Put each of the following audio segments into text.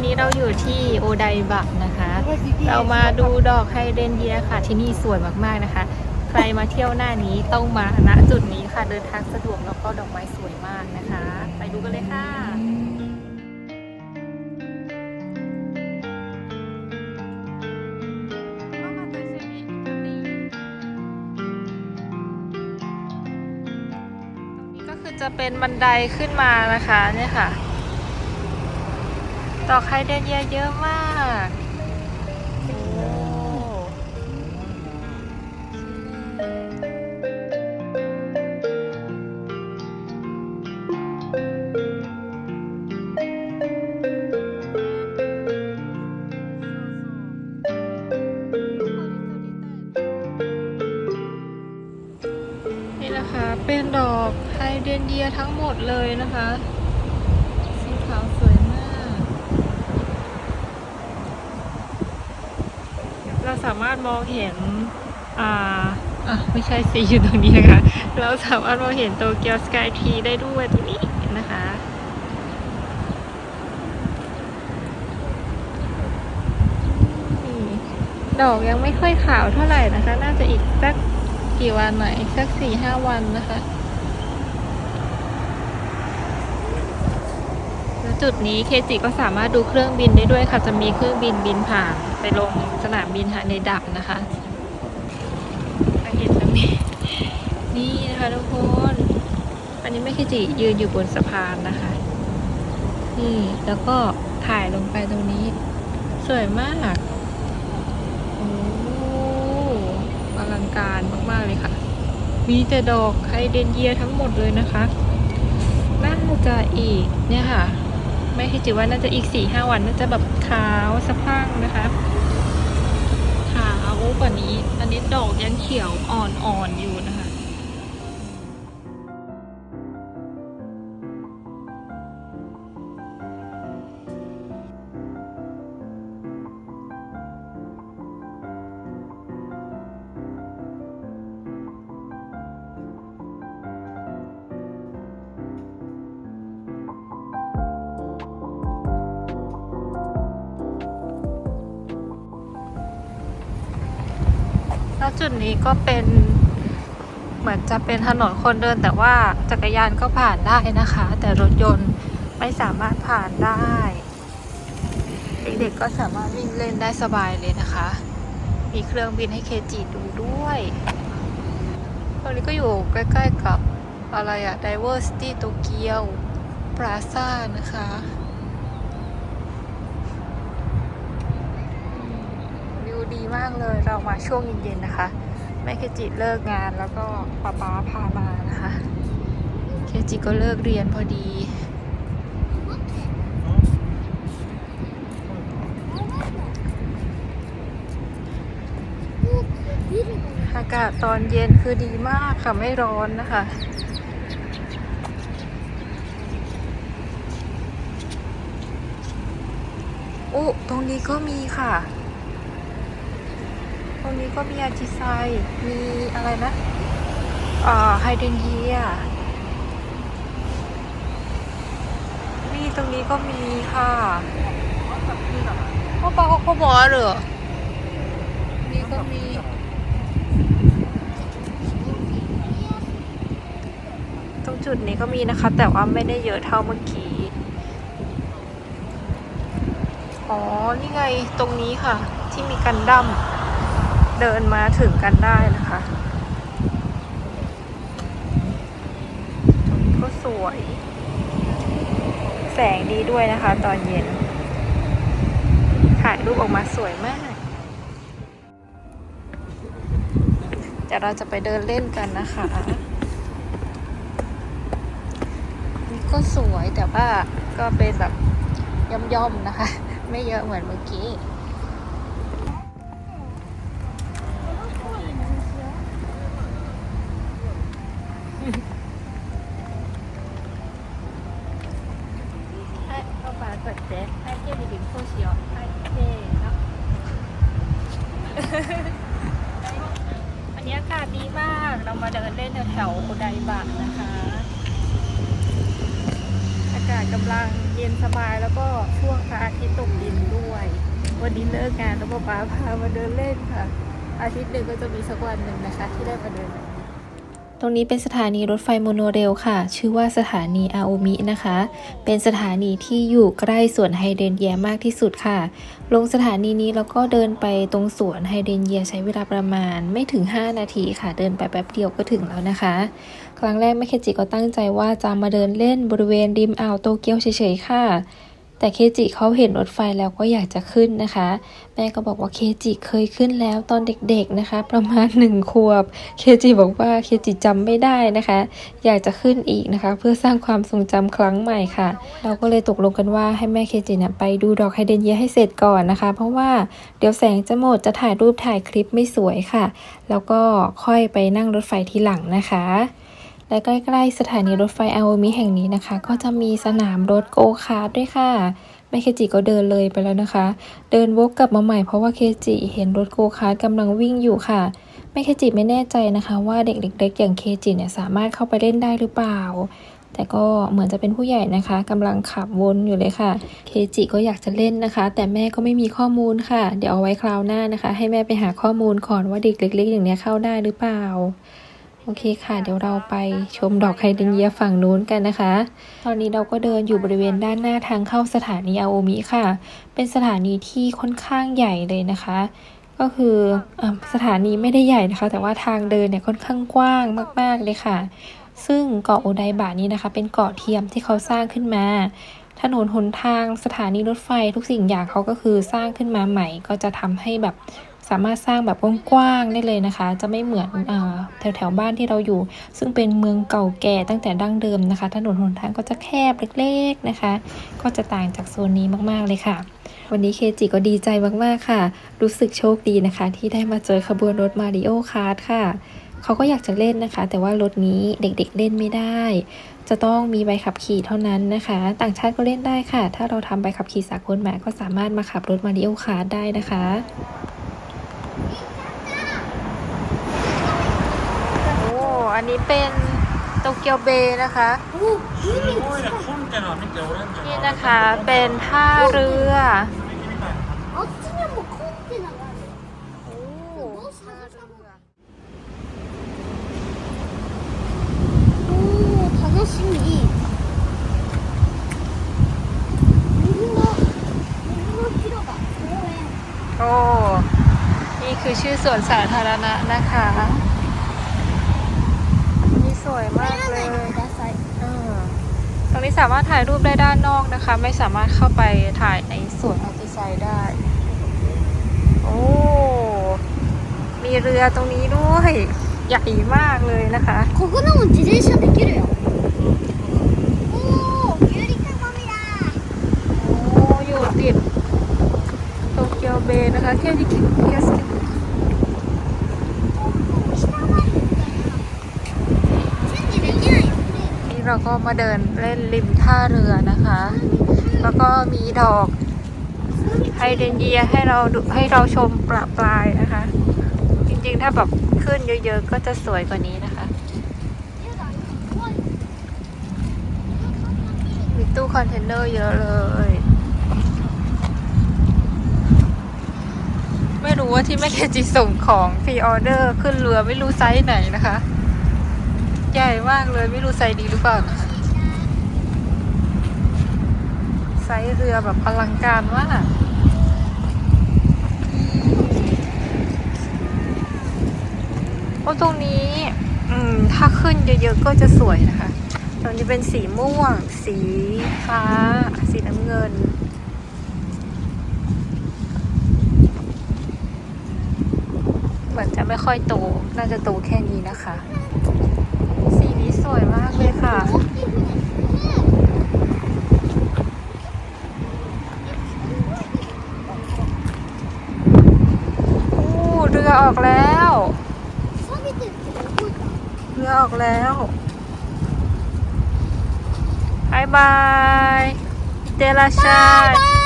นนี้เราอยู่ที่โอไดบะนะคะ เรามาดูดอกไฮเดรนเยียค่ะ ที่นี่สวยมากๆนะคะ ใครมาเที่ยวหน้านี้ต้องมาณจุดนี้ค่ะ เดินทางสะดวกแล้วก็ดอกไม้สวยมากนะคะ ไปดูกันเลยค่ะนี่ก็คือจะเป็นบันไดขึ้นมานะคะเนี่ยค่ะ ดอกไฮเดรนเยียเยอะมากโอ้นี่นะคะ เป็นดอกไฮเดรนเยียทั้งหมดเลยนะคะ สีขาวสวยมาก เราสามารถมองเห็นอ่าอะไม่ใช่สีอยู่ตรงนี้นะคะ เราสามารถมองเห็นโตเกียวสกายทีได้ด้วยตรงนี้นะคะนี่ดอกยังไม่ค่อยขาวเท่าไหร่นะคะ น่าจะอีกสักกี่วันหน่อยอีกสักสี่ห้าวันนะคะ แล้ว จุดนี้เคจิก็สามารถดูเครื่องบินได้ด้วยค่ะ จะมีเครื่องบินบินผ่านไปลงสนามบินฮานดะนะคะเห็นตรงนี้ นี่นะคะทุกคน อันนี้ไม่เคจิยืนอยู่บนสะพานนะคะ นี่แล้วก็ถ่ายลงไปตรงนี้ สวยมาก โอ้อลังการมากๆเลยค่ะ มีแต่ดอกไฮเดรนเยียทั้งหมดเลยนะคะน่าจะอีกเนี่ยค่ะ ไม่คิดจิว่าน่าจะอีกสี่ห้าวันน่าจะแบบขาวสะพั่งนะคะขาวกว่านี้ อันนี้ดอกยังเขียวอ่อนๆอยู่นะคะ จุดนี้ก็เป็นเหมือนจะเป็นถนนคนเดิน แต่ว่าจักรยานก็ผ่านได้นะคะ แต่รถยนต์ไม่สามารถผ่านได้ เด็กๆก็สามารถวิ่งเล่นได้สบายเลยนะคะ มีเครื่องบินให้เคจิดูด้วยตรงนี้ก็อยู่ใกล้ๆกับอะไรอะ Diversity Tokyo Plaza นะคะ วิวดี มากเลยเรามาช่วงเย็นๆนะคะแม่เคจิเลิกงานแล้วก็ป๊าป๊าพามานะคะ เคจิก็เลิกเรียนพอดีอากาศตอนเย็นคือดีมากค่ะ ไม่ร้อนนะคะอู้ตรงนี้ก็มีค่ะ ตรงนี้ก็มีอาจิไซ มีอะไรนะอ่าไฮเดรนเยียนี่ตรงนี้ก็มีค่ะพ่อปาเขาบอกเหรอนี่ก็มีตรงจุดนี้ก็มีนะคะ แต่ว่าไม่ได้เยอะเท่าเมื่อกี้ อ๋อ นี่ไงตรงนี้ค่ะ ที่มีกันดั้ม เดินมาถึงกันได้นะคะ ก็สวย แสงดีด้วยนะคะ ตอนเย็น ถ่ายรูปออกมาสวยมาก เดี๋ยวเราจะไปเดินเล่นกันนะคะนี่ก็สวยแต่ว่าก็เป็นแบบย่อมๆนะคะ ไม่เยอะเหมือนเมื่อกี้ นสบายแล้วก็ช่วงพระอาทิตย์ตกดินด้วย วันนี้เลิกงานแล้วป้าพามาเดินเล่นค่ะ อาทิตย์หนึ่งก็จะมีสักวันหนึ่งนะคะ ที่ได้มาเดิน ตรงนี้เป็นสถานีรถไฟโมโนเรลค่ะ ชื่อว่าสถานีอาโอมินะคะ เป็นสถานีที่อยู่ใกล้สวนไฮเดรนเยียมากที่สุดค่ะ ลงสถานีนี้แล้วก็เดินไปตรงสวนไฮเดรนเยียใช้เวลาประมาณไม่ถึง 5 นาทีค่ะ เดินไปแป๊บเดียวก็ถึงแล้วนะคะ ครั้งแรกแม่เคจิก็ตั้งใจว่าจะมาเดินเล่นบริเวณริมอ่าวโตเกียวเฉยๆค่ะ แต่เคจิเขาเห็นรถไฟแล้วก็อยากจะขึ้นนะคะ แม่ก็บอกว่าเคจิเคยขึ้นแล้วตอนเด็กๆนะคะ ประมาณหนึ่งขวบเคจิบอกว่าเคจิจำไม่ได้นะคะ อยากจะขึ้นอีกนะคะ เพื่อสร้างความทรงจำครั้งใหม่ค่ะ เราก็เลยตกลงกันว่าให้แม่เคจิเนี่ยไปดูดอกไฮเดรนเยียให้เสร็จก่อนนะคะ เพราะว่าเดี๋ยวแสงจะหมดจะถ่ายรูปถ่ายคลิปไม่สวยค่ะ แล้วก็ค่อยไปนั่งรถไฟทีหลังนะคะ และใกล้ๆสถานีรถไฟอาโอมิแห่งนี้นะคะ ก็จะมีสนามรถโกคาร์ทด้วยค่ะแม่เคจิก็เดินเลยไปแล้วนะคะ เดินวกกลับมาใหม่เพราะว่าเคจิเห็นรถโกคาร์ทกำลังวิ่งอยู่ค่ะแม่เคจิไม่แน่ใจนะคะว่าเด็กเล็กๆอย่างเคจิเนี่ยสามารถเข้าไปเล่นได้หรือเปล่า แต่ก็เหมือนจะเป็นผู้ใหญ่นะคะกำลังขับวนอยู่เลยค่ะ เคจิก็อยากจะเล่นนะคะ แต่แม่ก็ไม่มีข้อมูลค่ะ เดี๋ยวเอาไว้คราวหน้านะคะ ให้แม่ไปหาข้อมูลก่อนว่าเด็กเล็ก ๆ อย่างเนี้ยเข้าได้หรือเปล่า โอเคค่ะ เดี๋ยวเราไปชมดอกไฮเดรนเยียฝั่งนู้นกันนะคะ ตอนนี้เราก็เดินอยู่บริเวณด้านหน้าทางเข้าสถานีอาโอมิค่ะ เป็นสถานีที่ค่อนข้างใหญ่เลยนะคะ ก็คืออสถานีไม่ได้ใหญ่นะคะ แต่ว่าทางเดินเนี่ยค่อนข้างกว้างมาก ๆเลยค่ะ ซึ่งเกาะโอไดบะนี้นะคะ เป็นเกาะเทียมที่เขาสร้างขึ้นมา ถนนหนทางสถานีรถไฟทุกสิ่งอย่างเขาก็คือสร้างขึ้นมาใหม่ ก็จะทำให้แบบ สามารถสร้างแบบกว้างๆได้เลยนะคะ จะไม่เหมือนแถวแถวๆบ้านที่เราอยู่ ซึ่งเป็นเมืองเก่าแก่ตั้งแต่ดั้งเดิมนะคะ ถนนหนทางก็จะแคบเล็ก ๆนะคะ ก็จะต่างจากโซนนี้มากๆเลยค่ะ วันนี้เคจิก็ดีใจมากๆค่ะ รู้สึกโชคดีนะคะ ที่ได้มาเจอขบวนรถมาริโอคาร์ทค่ะเขาก็อยากจะเล่นนะคะ แต่ว่ารถนี้เด็กๆเล่นไม่ได้ จะต้องมีใบขับขี่เท่านั้นนะคะ ต่างชาติก็เล่นได้ค่ะ ถ้าเราทำใบขับขี่สากลมาก็สามารถมาขับรถมาริโอคาร์ทได้นะคะ โอ้ อันนี้เป็นโตเกียวเบย์นะคะ นี่นะคะเป็นท่าเรือ โอ้ นี่คือชื่อสวนสาธารณะนะคะ สวยมากเลย ください。 เออตรงนี้สามารถถ่ายรูปได้ด้านนอกนะคะ ไม่สามารถเข้าไปถ่ายในสวนอัลติไซด์ได้ โอ้ มีเรือตรงนี้ด้วย ใหญ่มากเลยนะคะ ここでも自転車できるよ。おお、ゆりかごみだ。 โอ้อยู่ติดโตเกียวเบย์นะคะเที่ยวที่คิเคียสกิ เราก็มาเดินเล่นริมท่าเรือนะคะ แล้วก็มีดอกไฮเดรนเยียให้เราดูให้เราชมประปรายนะคะ จริงๆถ้าแบบขึ้นเยอะๆ ก็จะสวยกว่านี้นะคะ มีตู้คอนเทนเนอร์เยอะเลย ไม่รู้ว่าที่แม่เคจิส่งของพรีออเดอร์ขึ้นเรือไม่รู้ไซส์ไหนนะคะ ใหญ่มากเลยไม่รู้ไซส์ดีหรือเปล่านะคะไซส์เรือแบบอลังการมากโอ้ตรงนี้ อืม ถ้าขึ้นเยอะๆก็จะสวยนะคะ ตรงนี้เป็นสีม่วง สีฟ้า สีน้ำเงินเหมือนจะไม่ค่อยโต น่าจะโตแค่นี้นะคะ ร่ยมากเลยค่ะอ้เรือออกแล้ว เรือออกแล้วบายบาย เจราชาย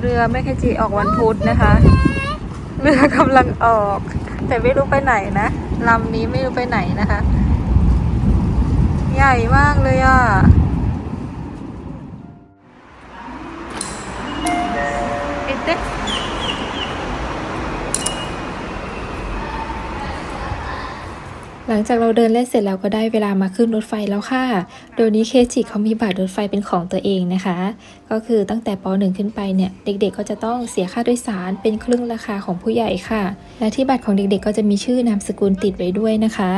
เรือแม่คจิออกวันพุธนะคะ เรือกำลังออก แต่ไม่รู้ไปไหนนะลำนี้ไม่รู้ไปไหนนะคะ ใหญ่มากเลยอะเอ็นเต็ หลังจากเราเดินเล่นเสร็จแล้วก็ได้เวลามาขึ้นรถไฟแล้วค่ะโดยนี้เคจิเขามีบัตรรถไฟเป็นของตัวเองนะคะ ก็คือตั้งแต่ป .1 ขึ้นไปเนี่ยเด็กๆก็จะต้องเสียค่าโดยสารเป็นครึ่งราคาของผู้ใหญ่ค่ะ และที่บัตรของเด็กๆ ก็จะมีชื่อนามสกุลติดไว้ด้วยนะคะ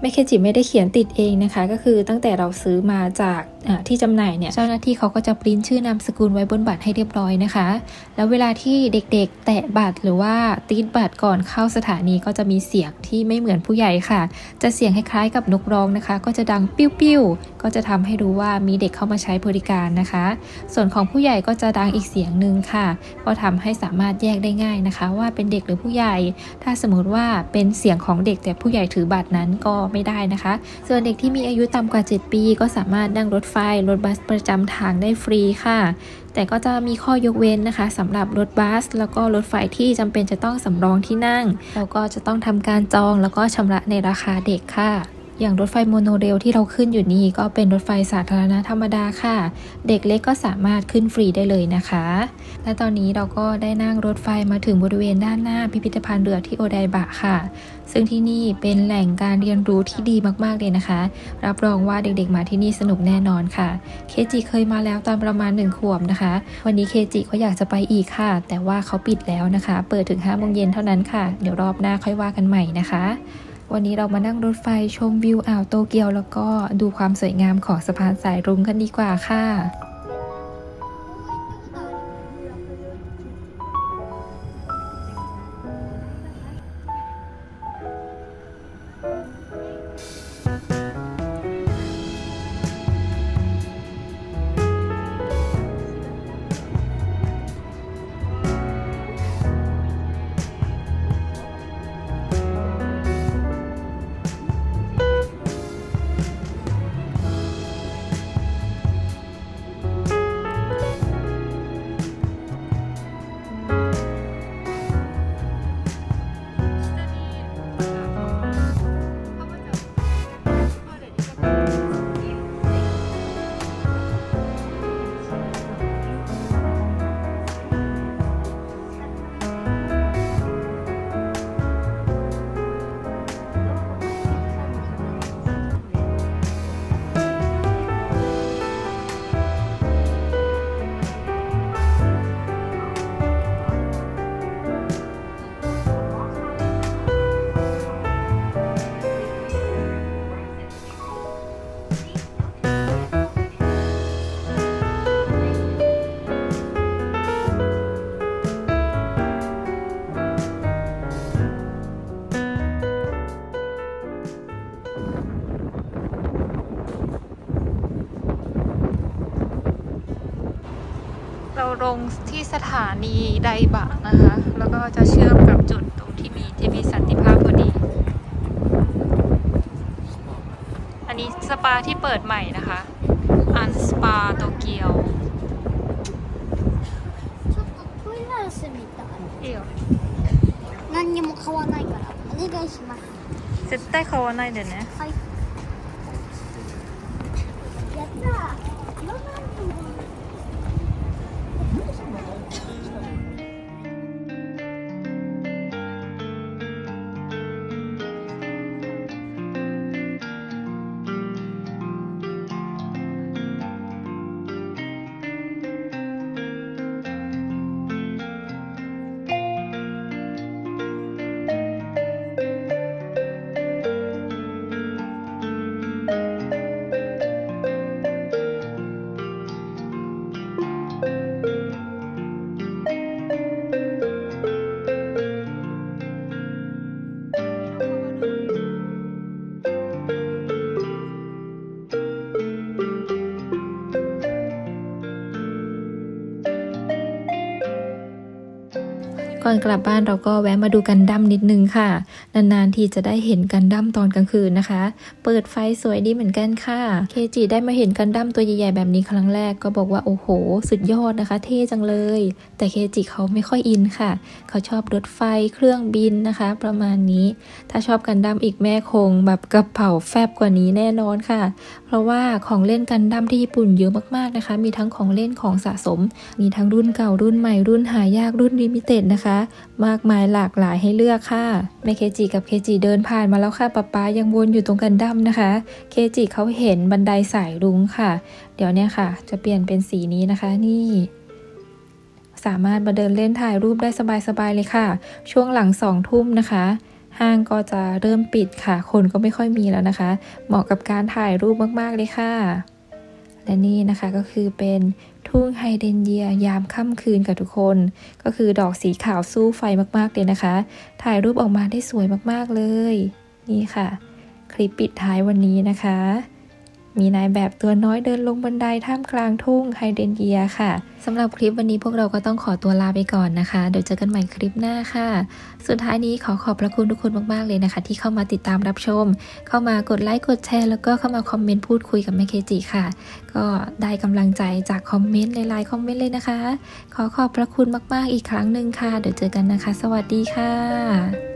แม่เคจิไม่ได้เขียนติดเองนะคะ ก็คือตั้งแต่เราซื้อมาจากที่จำหน่ายเนี่ยเจ้าหน้าที่เขาก็จะปริ้นชื่อนามสกุลไว้บนบัตรให้เรียบร้อยนะคะ แล้วเวลาที่เด็กๆ แตะบัตรหรือว่าติดบัตรก่อนเข้าสถานีก็จะมีเสียงที่ไม่เหมือนผู้ใหญ่ค่ะจะเสียงคล้ายๆกับนกร้องนะคะ ก็จะดังปิ้วๆก็จะทำให้รู้ว่ามีเด็กเข้ามาใช้บริการนะคะ ส่วนของผู้ใหญ่ก็จะดังอีกเสียงหนึ่งค่ะ ก็ทำให้สามารถแยกได้ง่ายนะคะ ว่าเป็นเด็กหรือผู้ใหญ่ ถ้าสมมติว่าเป็นเสียงของเด็กแต่ผู้ใหญ่ถือบัตรนั้นก็ไม่ได้นะคะ ส่วนเด็กที่มีอายุต่ำกว่า 7 ปี ก็สามารถนั่งรถไฟรถบัสประจำทางได้ฟรีค่ะ แต่ก็จะมีข้อยกเว้นนะคะสำหรับรถบัส แล้วก็รถไฟที่จำเป็นจะต้องสำรองที่นั่ง แล้วก็จะต้องทำการจองแล้วก็ชำระในราคาเด็กค่ะ อย่างรถไฟโมโนเรลที่เราขึ้นอยู่นี่ก็เป็นรถไฟสาธารณะธรรมดาค่ะ เด็กเล็กก็สามารถขึ้นฟรีได้เลยนะคะ และตอนนี้เราก็ได้นั่งรถไฟมาถึงบริเวณด้านหน้าพิพิธภัณฑ์เรือที่โอไดบะค่ะ ซึ่งที่นี่เป็นแหล่งการเรียนรู้ที่ดีมากๆเลยนะคะ รับรองว่าเด็กๆมาที่นี่สนุกแน่นอนค่ะ เคจิเคยมาแล้วตอนประมาณหนึ่งขวบนะคะ วันนี้เคจิก็อยากจะไปอีกค่ะ แต่ว่าเขาปิดแล้วนะคะ เปิดถึง5โมงเย็นเท่านั้นค่ะ เดี๋ยวรอบหน้าค่อยว่ากันใหม่นะคะ วันนี้เรามานั่งรถไฟชมวิวอ่าวโตเกียว แล้วก็ดูความสวยงามของสะพานสายรุ้งกันดีกว่าค่ะ สถานีไดบะนะคะ แล้วก็จะเชื่อมกับจุดตรงที่มีที่มีสันติภาพพอดี อันนี้สปาที่เปิดใหม่นะคะ อันสปาโตเกียว ちょっとトイザらスみたい เอี่ยว 何にも買わないからお願いします 絶対買わないでねはい ก่อนกลับบ้านเราก็แวะมาดูกันดั้มนิดนึงค่ะ นานๆทีจะได้เห็นกันดั้มตอนกลางคืนนะคะ เปิดไฟสวยดีเหมือนกันค่ะ เคจิได้มาเห็นกันดั้มตัวใหญ่ๆแบบนี้ครั้งแรกก็บอกว่าโอ้โห สุดยอดนะคะ เท่จังเลย แต่เคจิเขาไม่ค่อยอินค่ะ เขาชอบรถไฟเครื่องบินนะคะ ประมาณนี้ ถ้าชอบกันดั้มอีกแม่คงแบบกระเป๋าแฟบกว่านี้แน่นอนค่ะ เพราะว่าของเล่นกันดั้มที่ญี่ปุ่นเยอะมากๆนะคะ มีทั้งของเล่นของสะสม มีทั้งรุ่นเก่ารุ่นใหม่รุ่นหายากรุ่นลิมิเต็ดนะคะมากมายหลากหลายให้เลือกค่ะแม่เคจิกับเคจิเดินผ่านมาแล้วค่ะป๊าป๊ายังวนอยู่ตรงกันดั้มนะคะ เคจิเขาเห็นบันไดสายรุ้งค่ะ เดี๋ยวเนี่ยค่ะ จะเปลี่ยนเป็นสีนี้นะคะนี่สามารถมาเดินเล่นถ่ายรูปได้สบายๆเลยค่ะ ช่วงหลังสองทุ่มนะคะ ห้างก็จะเริ่มปิดค่ะ คนก็ไม่ค่อยมีแล้วนะคะ เหมาะกับการถ่ายรูปมากๆเลยค่ะ และนี่นะคะก็คือเป็น ทุ่งไฮเดนเยียยามค่ำคืนกับทุกคน ก็คือดอกสีขาวสู้ไฟมากๆเลยนะคะ ถ่ายรูปออกมาได้สวยมากๆเลย นี่ค่ะ คลิปปิดท้ายวันนี้นะคะ มีนายแบบตัวน้อยเดินลงบันไดท่ามกลางทุ่งไฮเดรนเยียค่ะสำหรับคลิปวันนี้พวกเราก็ต้องขอตัวลาไปก่อนนะคะ เดี๋ยวเจอกันใหม่คลิปหน้าค่ะ สุดท้ายนี้ขอขอบพระคุณทุกคนมากๆเลยนะคะ ที่เข้ามาติดตามรับชม เข้ามากดไลค์กดแชร์แล้วก็เข้ามาคอมเมนต์พูดคุยกับแม่เคจิค่ะ ก็ได้กำลังใจจากคอมเมนต์หลายๆคอมเมนต์เลยนะคะ ขอขอบพระคุณมากๆอีกครั้งหนึ่งค่ะ เดี๋ยวเจอกันนะคะ สวัสดีค่ะ